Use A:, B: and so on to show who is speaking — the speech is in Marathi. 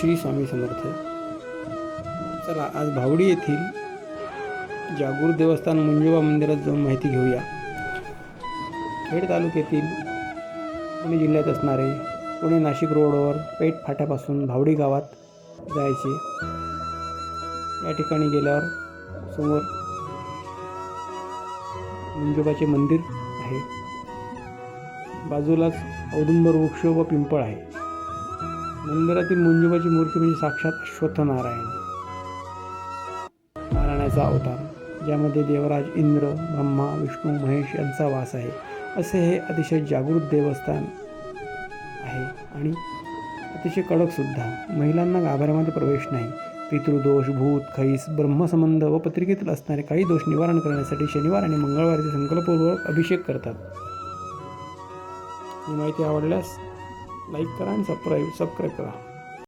A: श्री स्वामी समर्थ. चला आज भावडी येथील जागृत देवस्थान मुंजोबा मंदिरात जाऊन माहिती घेऊया. खेड तालुक्यातील पुणे जिल्ह्यात असणारे पुणे नाशिक रोडवर पेठ फाट्यापासून भावडी गावात जायचे. या ठिकाणी गेल्यावर समोर मुंजोबाचे मंदिर आहे. बाजूलाच औदुंबर वृक्ष व पिंपळ आहे. मंदिरातील मुंजुबाची मूर्ती म्हणजे साक्षात अश्वत्थ नारायण नारायणाचा अवतार ज्यामध्ये देवराज इंद्र ब्रह्मा विष्णू महेश यांचा वास आहे. असे हे अतिशय जागृत देवस्थान आहे आणि अतिशय कडकसुद्धा महिलांना गाभाऱ्यामध्ये प्रवेश नाही. पितृदोष भूत खैस ब्रह्मसंबंध व पत्रिकेतील असणारे काही दोष निवारण करण्यासाठी शनिवार आणि मंगळवारी ते संकल्पपूर्वक अभिषेक करतात. ही माहिती आवडल्यास लाईक करा आणि सबस्क्राईब सबस्क्राईब करा.